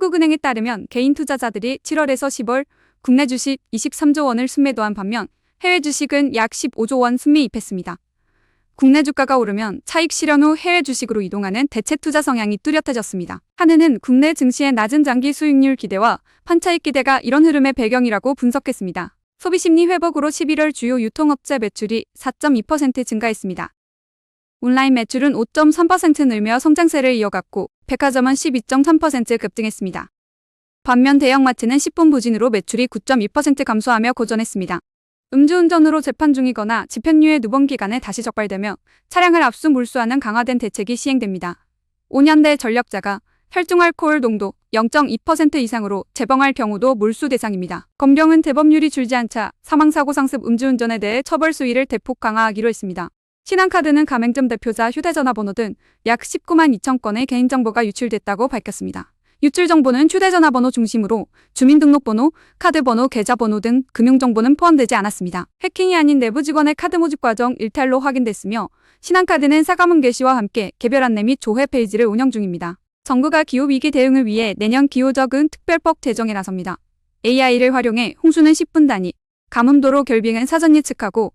한국은행에 따르면 개인 투자자들이 7월에서 10월 국내 주식 23조 원을 순매도한 반면 해외 주식은 약 15조 원 순매입했습니다. 국내 주가가 오르면 차익 실현 후 해외 주식으로 이동하는 대체 투자 성향이 뚜렷해졌습니다. 한은은 국내 증시의 낮은 장기 수익률 기대와 판차익 기대가 이런 흐름의 배경이라고 분석했습니다. 소비 심리 회복으로 11월 주요 유통업체 매출이 4.2% 증가했습니다. 온라인 매출은 5.3% 늘며 성장세를 이어갔고 백화점은 12.3% 급등했습니다. 반면 대형마트는 10분 부진으로 매출이 9.2% 감소하며 고전했습니다. 음주운전으로 재판 중이거나 집행유예 누번 기간에 다시 적발되며 차량을 압수 몰수하는 강화된 대책이 시행됩니다. 5년대 전력자가 혈중 알코올 농도 0.2% 이상으로 재범할 경우도 몰수 대상입니다. 검경은 대법률이 줄지 않자 사망사고 상습 음주운전에 대해 처벌 수위를 대폭 강화하기로 했습니다. 신한카드는 가맹점 대표자 휴대전화 번호 등 약 19만 2천 건의 개인정보가 유출됐다고 밝혔습니다. 유출 정보는 휴대전화 번호 중심으로 주민등록번호, 카드번호, 계좌번호 등 금융정보는 포함되지 않았습니다. 해킹이 아닌 내부 직원의 카드 모집 과정 일탈로 확인됐으며 신한카드는 사과문 게시와 함께 개별 안내 및 조회 페이지를 운영 중입니다. 정부가 기후 위기 대응을 위해 내년 기후적응 특별법 제정에 나섭니다. AI를 활용해 홍수는 10분 단위, 가뭄도로 결빙은 사전 예측하고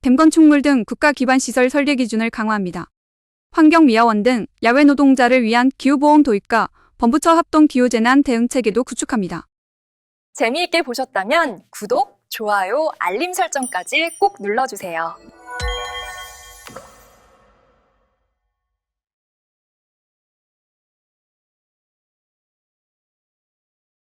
댐 건축물 등 국가 기반 시설 설계 기준을 강화합니다. 환경미화원 등 야외 노동자를 위한 기후보험 도입과 범부처 합동 기후재난 대응 체계도 구축합니다. 재미있게 보셨다면 구독, 좋아요, 알림 설정까지 꼭 눌러주세요.